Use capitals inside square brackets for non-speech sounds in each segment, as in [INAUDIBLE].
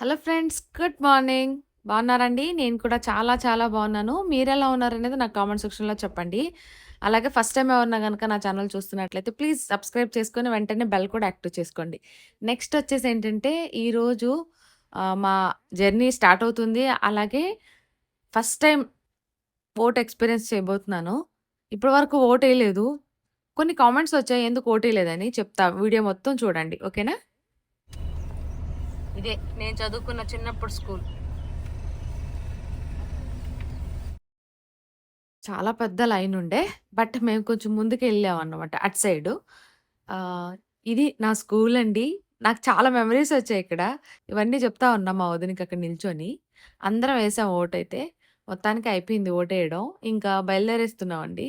Hello friends good morning. బాగున్నారండి? నేను కూడా చాలా చాలా బాగున్నాను. మీరు ఎలా ఉన్నారనేది నాకు కామెంట్ సెక్షన్లో చెప్పండి. అలాగే ఫస్ట్ టైం ఎవరన్నా కనుక నా ఛానల్ చూస్తున్నట్లయితే ప్లీజ్ సబ్స్క్రైబ్ చేసుకొని వెంటనే బెల్ కూడా యాక్టివ్ చేసుకోండి. నెక్స్ట్ వచ్చేసి ఏంటంటే ఈరోజు మా జర్నీ స్టార్ట్ అవుతుంది. అలాగే ఫస్ట్ టైం ఓట్ ఎక్స్పీరియన్స్ చేయబోతున్నాను. ఇప్పటి వరకు ఓట్ వేయలేదు కొన్ని కామెంట్స్ వచ్చాయి. ఎందుకు ఓట్ వేయలేదని చెప్తా. వీడియో మొత్తం చూడండి. ఓకేనా? ఇదే నేను చదువుకున్న చిన్నప్పుడు స్కూల్. చాలా పెద్ద లైన్ ఉండే బట్ మేము కొంచెం ముందుకు వెళ్ళాం అన్నమాట అటు సైడు. ఇది నా స్కూల్ అండి. నాకు చాలా మెమరీస్ వచ్చాయి ఇక్కడ. ఇవన్నీ చెప్తా ఉన్నాం మా వదినకి అక్కడ నిల్చొని. అందరం వేసాం ఓటైతే మొత్తానికి అయిపోయింది ఓటేయడం. ఇంకా బయలుదేరేస్తున్నామండి.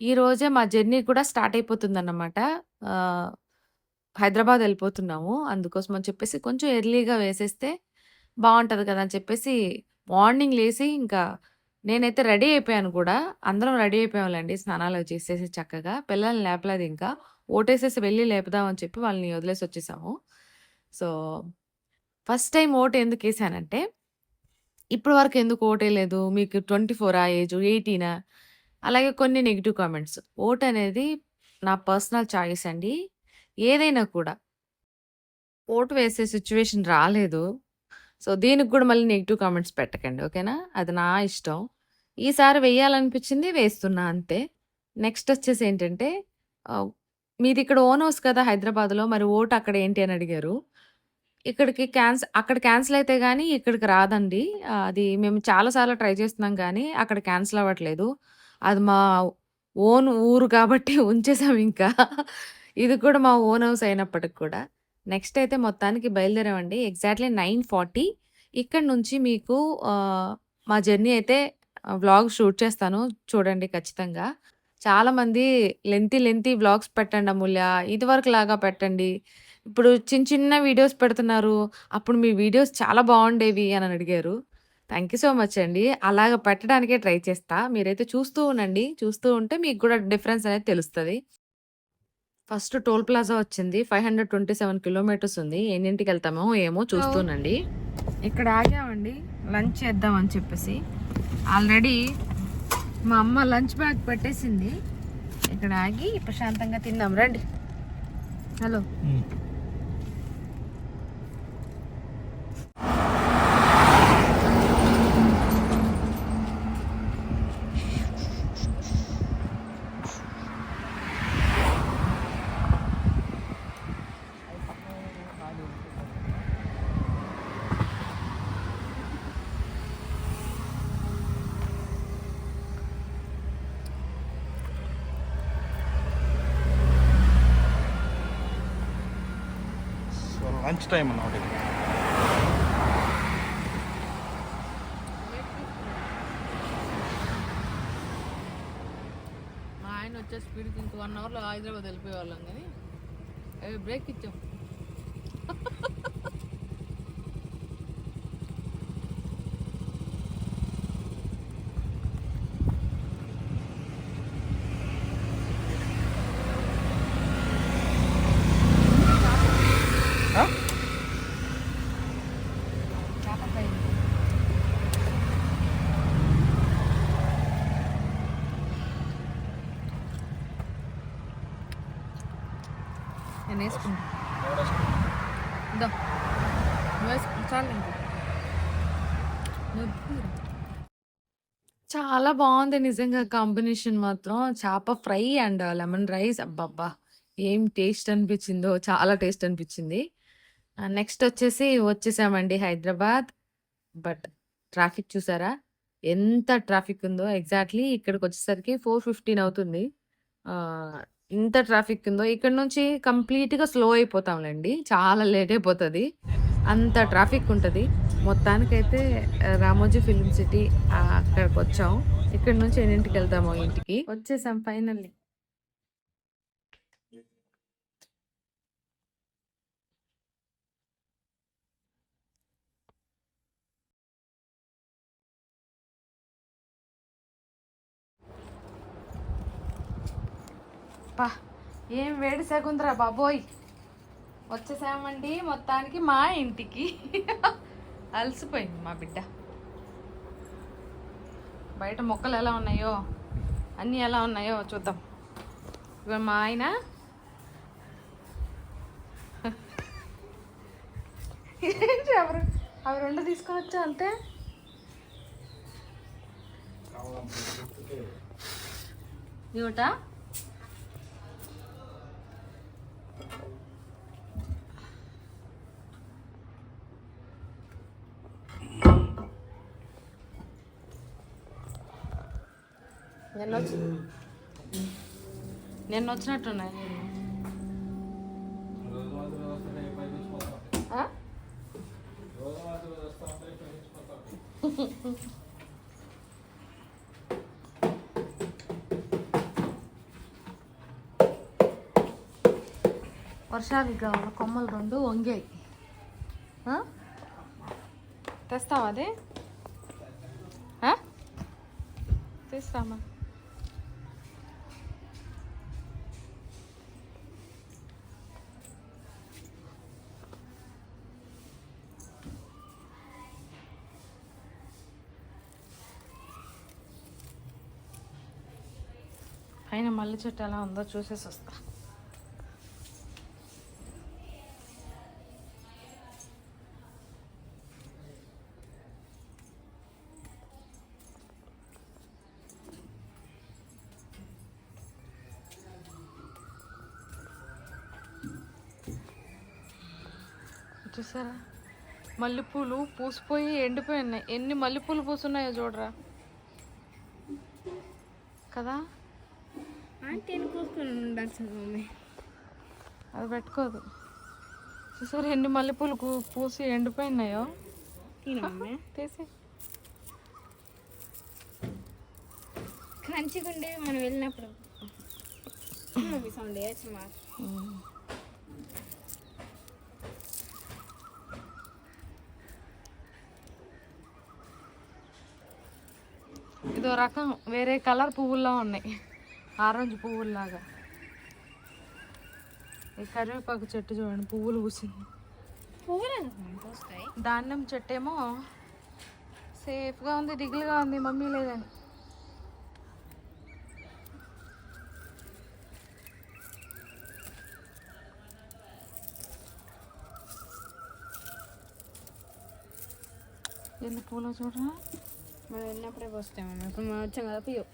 ఈరోజే ఈ రోజే మా జర్నీ కూడా స్టార్ట్ అయిపోతుంది అన్నమాట హైదరాబాద్ వెళ్ళిపోతున్నాము. అందుకోసం అని చెప్పేసి కొంచెం ఎర్లీగా వేసేస్తే బాగుంటుంది కదా అని చెప్పేసి మార్నింగ్ లేసి ఇంకా నేనైతే రెడీ అయిపోయాను కూడా. అందరం రెడీ అయిపోయాంలేండి స్నానాలు చేసేసి చక్కగా. పిల్లల్ని లేపలేదు ఇంకా. ఓటేసేసి వెళ్ళి లేపుదామని చెప్పి వాళ్ళని వదిలేసి వచ్చేసాము. సో ఫస్ట్ టైం ఓటు ఎందుకు వేసానంటే ఇప్పటి వరకు ఎందుకు ఓటేయలేదు మీకు ట్వంటీ ఫోరా ఏజ్ ఎయిటీనా? అలాగే కొన్ని నెగిటివ్ కామెంట్స్. ఓట్ అనేది నా పర్సనల్ చాయిస్ అండి. ఏదైనా కూడా. ఓటు వేసే సిచ్యువేషన్ రాలేదు. సో దీనికి కూడా మళ్ళీ నెగిటివ్ కామెంట్స్ పెట్టకండి ఓకేనా? అది నా ఇష్టం. ఈసారి వేయాలనిపించింది వేస్తున్నా అంతే. నెక్స్ట్ వచ్చేసి ఏంటంటే మీది ఇక్కడ ఓన్ హౌస్ కదా హైదరాబాద్లో మరి ఓటు అక్కడ ఏంటి అని అడిగారు. ఇక్కడికి క్యాన్సిల్ అక్కడ క్యాన్సిల్ అయితే కానీ ఇక్కడికి రాదండి. అది మేము చాలాసార్లు ట్రై చేస్తున్నాం కానీ అక్కడ క్యాన్సిల్ అవ్వట్లేదు. అది మా ఓన్ ఊరు కాబట్టి ఉంచేసాం ఇంకా. ఇది కూడా మా ఓన్ హౌస్ అయినప్పటికి కూడా. నెక్స్ట్ అయితే మొత్తానికి బయలుదేరామండి. Exactly nine forty. ఇక్కడ నుంచి మీకు మా జర్నీ అయితే వ్లాగ్ షూట్ చేస్తాను చూడండి ఖచ్చితంగా. చాలామంది లెంతీ లెంతీ వ్లాగ్స్ పెట్టండి అమూల్య. ఇదివరకు లాగా పెట్టండి. ఇప్పుడు చిన్న చిన్న వీడియోస్ పెడుతున్నారు. అప్పుడు మీ వీడియోస్ చాలా బాగుండేవి అని అడిగారు. థ్యాంక్ యూ సో మచ్ అండి. అలాగ పెట్టడానికే ట్రై చేస్తా. మీరైతే చూస్తూ ఉండండి. చూస్తూ ఉంటే మీకు కూడా డిఫరెన్స్ అనేది తెలుస్తుంది. ఫస్ట్ టోల్ ప్లాజా వచ్చింది. Five hundred twenty seven kilometres ఉంది. ఎన్నింటికి వెళ్తామో ఏమో చూస్తూనండి. ఇక్కడ ఆగామండి. లంచ్ చేద్దాం అని చెప్పేసి. ఆల్రెడీ మా అమ్మ లంచ్ బ్యాగ్ పెట్టేసింది. ఇక్కడ ఆగి ప్రశాంతంగా తిందాం రండి. హలో. లంచ్ టైం అన్నమాట ఇది. ఆయన వచ్చే స్పీడ్కి ఇంకో వన్ అవర్లో హైదరాబాద్ వెళ్ళిపోయే వాళ్ళం కానీ బ్రేక్ ఇచ్చాం ఆ? నేను వేసుకుంటా చాలు చాలా బాగుంది నిజంగా కాంబినేషన్ మాత్రం. చేప ఫ్రై అండ్ లెమన్ రైస్. అబ్బబ్బా. ఏం టేస్ట్ అనిపించిందో చాలా టేస్ట్ అనిపించింది. నెక్స్ట్ వచ్చేసి వచ్చేసామండి హైదరాబాద్. బట్ ట్రాఫిక్ చూసారా? ఎంత ట్రాఫిక్ ఉందో. ఎగ్జాక్ట్లీ ఇక్కడికి వచ్చేసరికి ఫోర్ ఫిఫ్టీన్ అవుతుంది. ఎంత ఇంత ట్రాఫిక్ ఉందో ఇక్కడ నుంచి కంప్లీట్గా స్లో అయిపోతాంలేండి. చాలా లేట్ అయిపోతుంది. అంత ట్రాఫిక్ ఉంటుంది. మొత్తానికైతే రామోజీ ఫిలిం సిటీ అక్కడికి వచ్చాం ఇక్కడ నుంచి ఎన్నింటికి వెళ్తామో ఇంటికి. వచ్చేసాం ఫైనల్లీ. పా. ఏం వేడి సగుందిరా బాబోయ్. వచ్చేసామండి మొత్తానికి మా ఇంటికి. అలసిపోయింది మా బిడ్డ. బయట మొక్కలు ఎలా ఉన్నాయో అన్నీ ఎలా ఉన్నాయో చూద్దాం. ఇక మా ఆయన. ఎవరు అవి రెండు తీసుకొని వచ్చా అంతే? ఇవట నిన్న వచ్చి నిన్న వచ్చినట్టున్నాయి నీళ్ళు. వర్షానికి కావాలి కొమ్మలు రెండు వంగాయి. తెస్తావా అదే? తెస్తామా? తీసురామా పైన మల్లె చెట్టు ఎలా ఉందో చూసేసి వస్తా. చూసారా? మల్లెపూలు పూసిపోయి ఎండిపోయి ఉన్నాయి. ఎన్ని మల్లెపూలు పూసున్నాయో చూడరా. కదా? ఆంటీ కోసుకొని ఉండాల్సింది మమ్మీ. అది పెట్టుకోదు. చూసారా ఎన్ని మల్లెపూలు పూసి ఎండిపోయినాయో? తీసి. కంచిగుండే మనం వెళ్ళినప్పుడు సౌండ్ వేయచ్చు మా. ఇదో రకం వేరే కలర్ పువ్వుల్లో ఉన్నాయి. ఆరెంజ్ పువ్వుల్లాగా. ఈ కరివేపాకు చెట్టు చూడండి పువ్వులు పూసింది. ధాన్యం చెట్టు ఏమో సేఫ్గా ఉంది దిగులుగా ఉంది మమ్మీ లేదని. ఎన్ని పూలు చూడరా? మనం వెళ్ళినప్పుడే మమ్మీ. ఇప్పుడు మనం వచ్చాం కదా పియో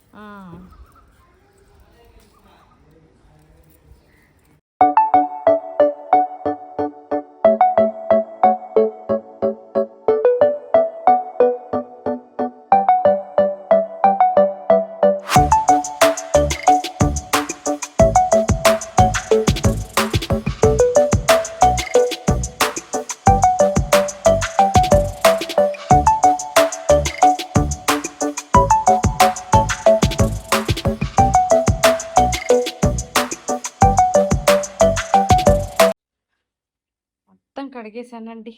కడిగేసానండి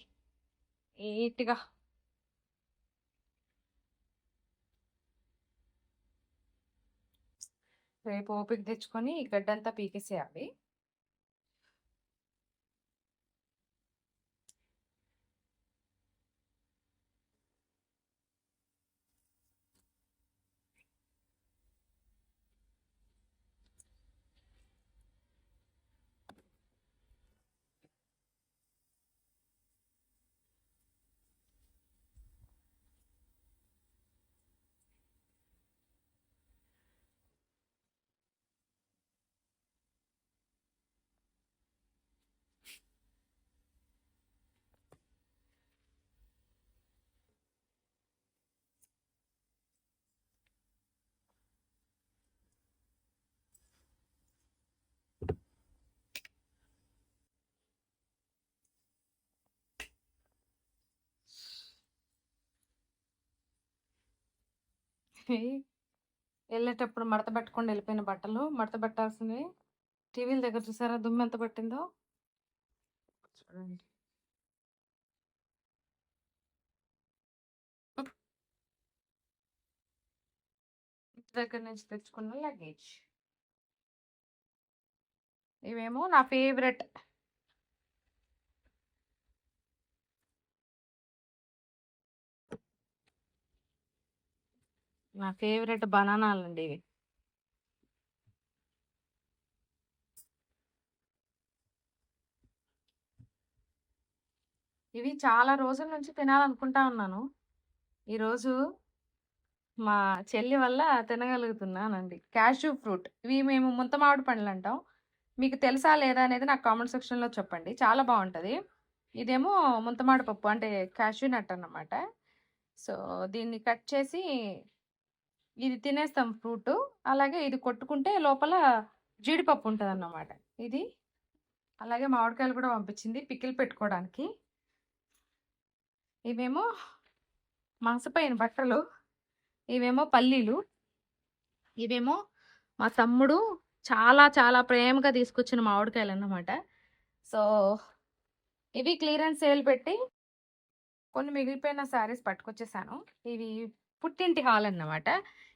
నీట్గా. రేపు ఓపిక తెచ్చుకొని గడ్డంతా పీకేసేయాలి. వెళ్ళేటప్పుడు మడత పెట్టకుండా వెళ్ళిపోయిన బట్టలు. మడత పెట్టాల్సినవి టీవీల దగ్గర చూసారా? దుమ్ము ఎంత పట్టిందో? చూడండి. దగ్గర నుంచి తెచ్చుకున్న లగేజ్. ఇవేమో నా ఫేవరెట్. నా ఫేవరెట్ బనానాలు అండి ఇవి. ఇవి చాలా రోజుల నుంచి తినాలనుకుంటా ఉన్నాను. ఈరోజు మా చెల్లి వల్ల తినగలుగుతున్నానండి. Cashew fruit. ఇవి మేము ముంత మామిడి పండ్లు అంటాం మీకు తెలుసా లేదా అనేది నాకు కామెంట్ సెక్షన్లో చెప్పండి. చాలా బాగుంటుంది. ఇదేమో ముంతమాడి పప్పు అంటే క్యాష్యూ నట్ అన్నమాట. సో దీన్ని కట్ చేసి ఇది తినేస్తాం ఫ్రూట్. అలాగే ఇది కొట్టుకుంటే లోపల జీడిపప్పు ఉంటుంది అన్నమాట ఇది అలాగే మామిడికాయలు కూడా పంపించింది పికిల్ పెట్టుకోవడానికి. ఇవేమో మాసపోయిన బట్టలు ఇవేమో పల్లీలు ఇవేమో మా తమ్ముడు చాలా చాలా ప్రేమగా తీసుకొచ్చిన మామిడికాయలు అన్నమాట సో ఇవి క్లియరెన్స్ సేల్ పెట్టి కొన్ని మిగిలిపోయిన శారీస్ పట్టుకొచ్చేసాను. ఇవి పుట్టింటి హాల్ అన్నమాట.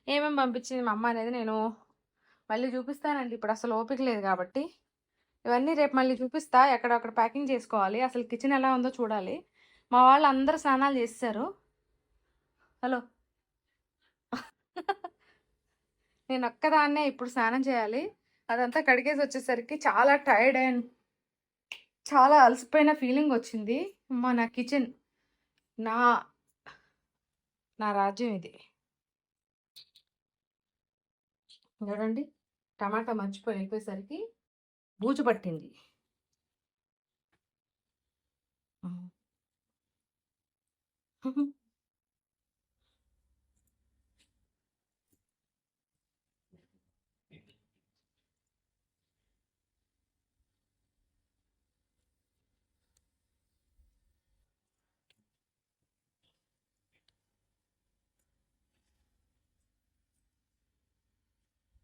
ఏమేమి పంపించింది మా అమ్మ అనేది నేను మళ్ళీ చూపిస్తానండి. ఇప్పుడు అసలు ఓపిక లేదు కాబట్టి. ఇవన్నీ రేపు మళ్ళీ చూపిస్తా. ఎక్కడొక్కడ ప్యాకింగ్ చేసుకోవాలి. అసలు కిచెన్ ఎలా ఉందో చూడాలి. మా వాళ్ళు అందరూ స్నానాలు చేస్తారు హలో. [LAUGHS] నేను ఒక్కదాన్నే ఇప్పుడు స్నానం చేయాలి. అదంతా కడిగేసి వచ్చేసరికి చాలా టైర్డ్ అండ్ చాలా అలసిపోయిన ఫీలింగ్ వచ్చింది. మా నా కిచెన్. నా నా రాజ్యం ఇది. చూడండి టమాటా మర్చిపోయి అయిపోయేసరికి బూజు పట్టింది.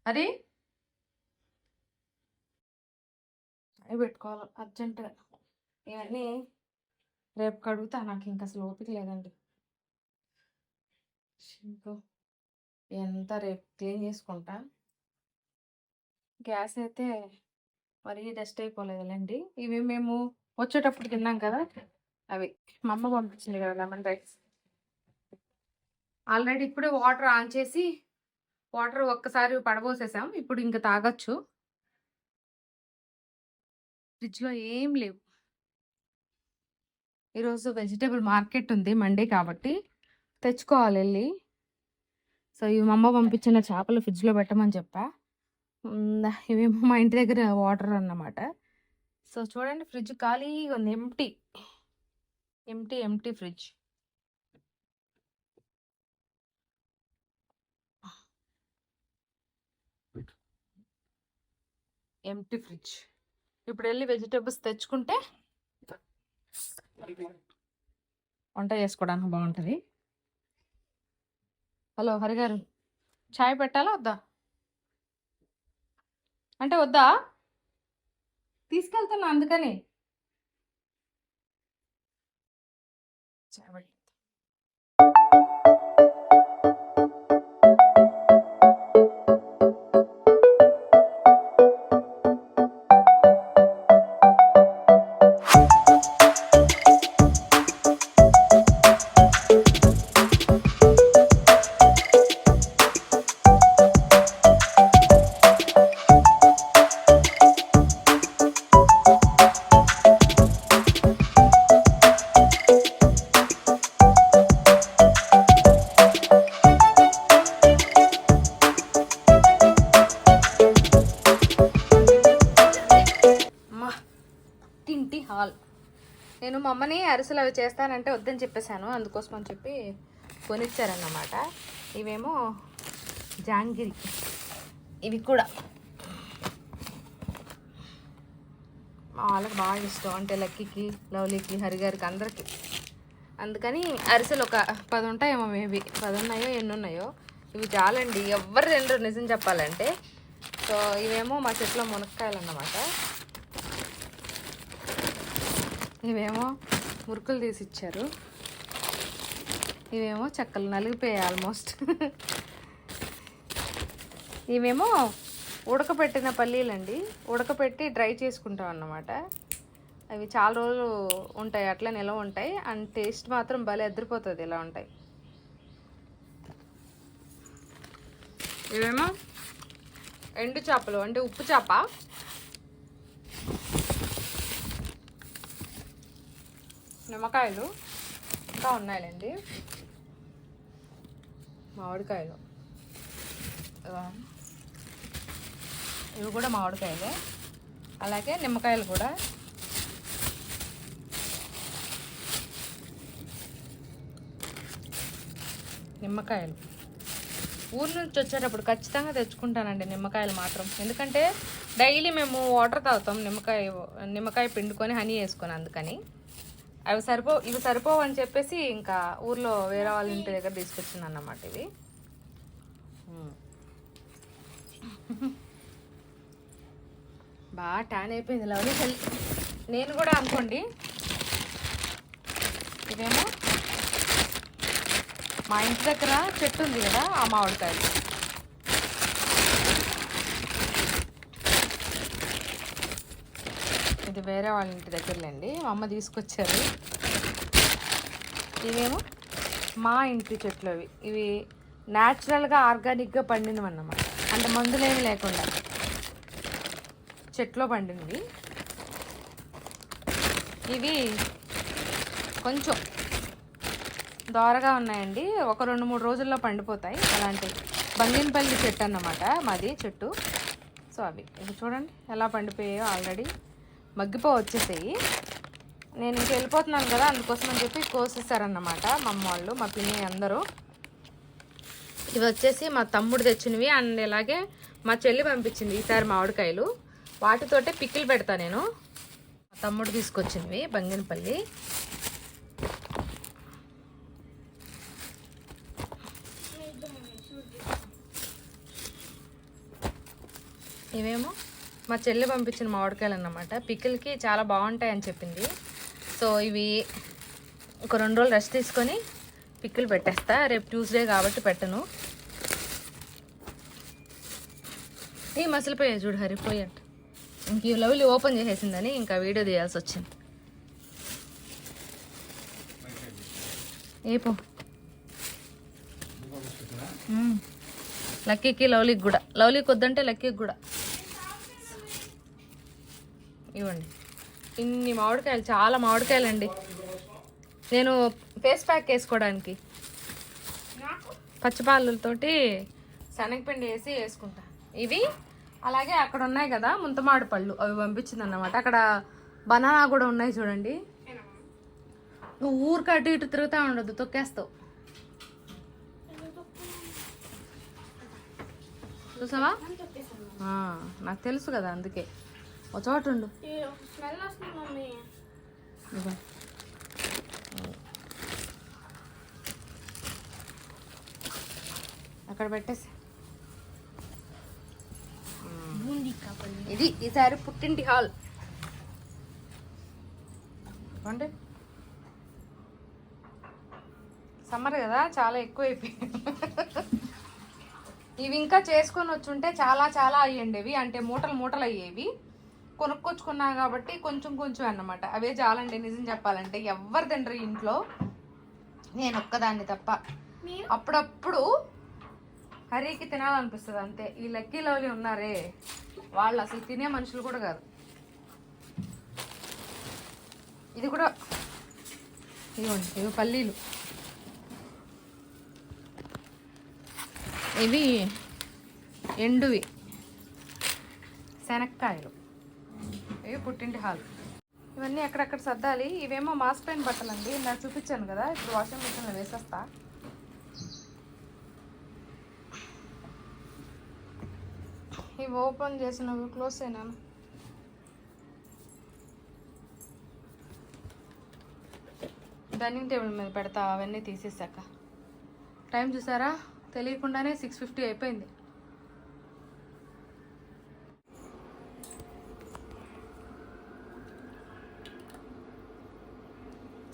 అది? అవి పెట్టుకోవాలి అర్జెంటుగా. ఇవన్నీ రేపు కడుగుతా నాకు ఇంకా అసలు ఓపిక లేదండి. షింకు ఎంత రేపు క్లీన్ చేసుకుంటా? గ్యాస్ అయితే మరీ డస్ట్ అయిపోలేదులేండి. ఇవి మేము వచ్చేటప్పుడు తిన్నాం కదా అవి మా అమ్మ పంపించింది కదా లెమన్ రైస్. ఆల్రెడీ ఇప్పుడే వాటర్ ఆన్ చేసి వాటర్ ఒక్కసారి పడబోసేసాం. ఇప్పుడు ఇంకా తాగొచ్చు. ఫ్రిడ్జ్లో ఏం లేవు. ఈరోజు వెజిటేబుల్ మార్కెట్ ఉంది మండే కాబట్టి తెచ్చుకోవాలి వెళ్ళి సో ఇవి మా అమ్మ పంపించిన చేపలు ఫ్రిడ్జ్లో పెట్టమని చెప్పా. ఇవేమో మా ఇంటి దగ్గర వాటర్ అన్నమాట. సో చూడండి ఫ్రిడ్జ్ ఖాళీగా ఉంది empty empty empty fridge. Empty fridge ఇప్పుడు వెళ్ళి వెజిటేబుల్స్ తెచ్చుకుంటే వంట చేసుకోవడానికి బాగుంటుంది. హలో హరిగారు ఛాయ్ చాయ్ పెట్టాలా వద్దా? అంటే వద్దా? తీసుకెళ్తున్నా అందుకని. చాయ్ అమ్మని అరిసెలు అవి చేస్తానంటే వద్దని చెప్పేశాను. అందుకోసం అని చెప్పి కొనిచ్చారన్నమాట. ఇవేమో జాంగిరి. ఇవి కూడా. మా వాళ్ళకి బాగా ఇష్టం. అంటే లక్కీకి లవ్లీకి హరిగారికి అందరికి. అందుకని అరిసెలు ఒక పది ఉంటాయేమో మేబీ. పది ఉన్నాయో ఎన్ని ఉన్నాయో. ఇవి చాలండి. ఎవ్వరు రెండు నిజం చెప్పాలంటే. సో ఇవేమో మా చెట్లో మునక్కాయలు అన్నమాట. ఇవేమో మురుకులు తీసి ఇచ్చారు ఇవేమో చెక్కలు నలిగిపోయాయి ఆల్మోస్ట్. ఇవేమో ఉడకపెట్టిన పల్లీలండి. ఉడకపెట్టి డ్రై చేసుకుంటాం అన్నమాట. అవి చాలా రోజులు ఉంటాయి అట్లా నిలవ ఉంటాయి. అండ్ టేస్ట్ మాత్రం భలే ఎదిరిపోతుంది ఇలా ఉంటాయి. ఇవేమో ఎండు చేపలు అంటే ఉప్పు చేప. నిమ్మకాయలు ఇంకా ఉన్నాయండి మామిడికాయలు. ఇవి కూడా మామిడికాయలే. అలాగే నిమ్మకాయలు కూడా. నిమ్మకాయలు. ఊరి నుంచి వచ్చేటప్పుడు ఖచ్చితంగా తెచ్చుకుంటానండి నిమ్మకాయలు మాత్రం. ఎందుకంటే డైలీ మేము వాటర్ తాగుతాం నిమ్మకాయ నిమ్మకాయ పిండుకొని హనీ వేసుకొని అందుకని. అవి సరిపో ఇవి సరిపోవు అని చెప్పేసి ఇంకా ఊర్లో వేరే వాళ్ళ ఇంటి దగ్గర తీసుకొచ్చింది అన్నమాట ఇవి. బాగా ట్యాన్ అయిపోయింది లవ్లీ హెల్ నేను కూడా అనుకోండి. ఇదేమో? మా ఇంటి దగ్గర చెట్టు ఉంది కదా ఆ మామిడికాయలు. ఇది వేరే వాళ్ళ ఇంటి దగ్గరలేండి. మా అమ్మ తీసుకొచ్చారు ఇవేమో మా ఇంటి చెట్లు అవి ఇవి న్యాచురల్గా ఆర్గానిక్గా పండినవి అన్నమాట అంటే మందులేమి లేకుండా చెట్లో పండినవి ఇవి కొంచెం దోరగా ఉన్నాయండి. ఒక రెండు మూడు రోజుల్లో పండిపోతాయి. అలాంటి బంగినపల్లి చెట్టు అన్నమాట మాది చెట్టు. సో అవి ఇవి చూడండి ఎలా పండిపోయాయో ఆల్రెడీ. మగ్గిపో వచ్చేసాయి. నేను ఇంక వెళ్ళిపోతున్నాను కదా అందుకోసం అని చెప్పి కోసేసారన్నమాట మా అమ్మ వాళ్ళు మా పిన్ని అందరూ. ఇవి వచ్చేసి మా తమ్ముడు తెచ్చినవి అండ్ ఇలాగే మా చెల్లి పంపించింది ఈసారి మామిడికాయలు. వాటితోటే పిక్కిలు పెడతా నేను. మా తమ్ముడు తీసుకొచ్చినవి బంగినపల్లి. ఇవేమో? మా చెల్లి పంపించిన మామిడికాయలు అన్నమాట. పికిల్కి చాలా బాగుంటాయి అని చెప్పింది. సో ఇవి ఒక రెండు రోజులు రెస్ట్ తీసుకొని పికిల్ పెట్టేస్తా. రేపు ట్యూస్డే కాబట్టి పెట్టను. ఈ మసిలిపోయాయి చూడు హరిపోయాట్ ఇంక ఈ లవ్లీ ఓపెన్ చేసేసిందని ఇంకా వీడియో తీయాల్సి వచ్చింది. ఏ పో. లక్కీకి లవ్లీకి కూడా. లవ్లీకి వద్దంటే లక్కీకి కూడా. ఇవ్వండి. ఇన్ని మామిడికాయలు చాలా మామిడికాయలు అండి నేను ఫేస్ ప్యాక్ వేసుకోవడానికి పచ్చిపాలతోటి శనగపిండి వేసి వేసుకుంటా. ఇవి అలాగే అక్కడ ఉన్నాయి కదా ముంతమాడు పళ్ళు. అవి పంపించింది అన్నమాట అక్కడ బనానా కూడా ఉన్నాయి చూడండి. నువ్వు ఊరికి అటు ఇటు తిరుగుతూ ఉండదు తొక్కేస్తావు. చూసావా? నాకు తెలుసు కదా అందుకే. ఒక చోట ఉండు. స్మెల్ వస్తుంది మమ్మీ. ఇదిగో. అక్కడ పెట్టేసి. ఇది ఈసారి పుట్టింటి హాల్. అంటే సమ్మర్ కదా చాలా ఎక్కువ అయిపోయింది ఇవి ఇంకా చేసుకొని వచ్చుంటే చాలా చాలా అయ్యండేవి అంటే మూటలు మూటలు అయ్యేవి. కొనుక్కొచ్చుకున్నా కాబట్టి కొంచెం కొంచెం అన్నమాట. అవే చాలండి నిజం చెప్పాలంటే. ఎవ్వరు తినరు ఇంట్లో. నేను ఒక్కదాన్ని తప్ప. అప్పుడప్పుడు హరికి తినాలనిపిస్తుంది అంతే. ఈ లక్కీ లవ్లీ ఉన్నారే వాళ్ళు అసలు తినే మనుషులు కూడా కాదు. ఇది కూడా ఇవ్వండి ఇవి పల్లీలు. ఇవి ఎండువి. శనక్కాయలు. ఇవి పుట్టింటి హాల్. ఇవన్నీ ఎక్కడెక్కడ సర్దాలి? ఇవేమో మాస్క్ మాసిపోయిన బట్టలు అండి నేను చూపించాను కదా. ఇప్పుడు వాషింగ్ మిషన్లో వేసేస్తా. ఇవి ఓపెన్ చేసినవి క్లోజ్ అయినాను డైనింగ్ టేబుల్ మీద పెడతా అవన్నీ తీసేసాక. టైం చూసారా? తెలియకుండానే సిక్స్ ఫిఫ్టీ అయిపోయింది.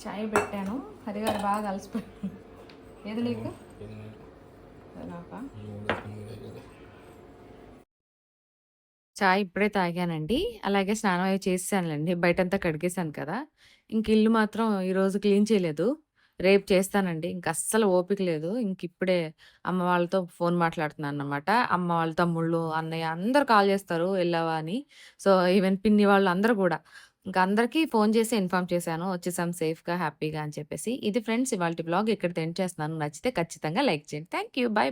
చాయ్ పెట్టాను. హరిగారు బాగా కలిసిపోయాను ఏది నీకు చాయ్ ఇప్పుడే తాగానండి. అలాగే స్నానం అవి చేసానులేండి బయటంతా కడిగేశాను కదా. ఇంక ఇల్లు మాత్రం ఈరోజు క్లీన్ చేయలేదు. రేపు చేస్తానండి. ఇంక అస్సలు ఓపిక లేదు. ఇంక ఇప్పుడే అమ్మ వాళ్ళతో ఫోన్ మాట్లాడుతున్నానన్నమాట. అమ్మ వాళ్ళ తమ్ముళ్ళు, అన్నయ్య అందరూ కాల్ చేస్తారు. ఎళ్ళావా అని. సో, ఈవెన్ పిన్ని వాళ్ళు అందరూ గూడా. ఇంక అందరికీ ఫోన్ చేసి ఇన్ఫార్మ్ చేశాను. వచ్చేసాం సేఫ్‌గా, హ్యాపీగా అని చెప్పేసి. ఇది ఫ్రెండ్స్ ఇవాళ బ్లాగ్ ఇక్కడ ఎండ్ చేస్తున్నాను. నచ్చితే ఖచ్చితంగా లైక్ చేయండి. Thank you. బై.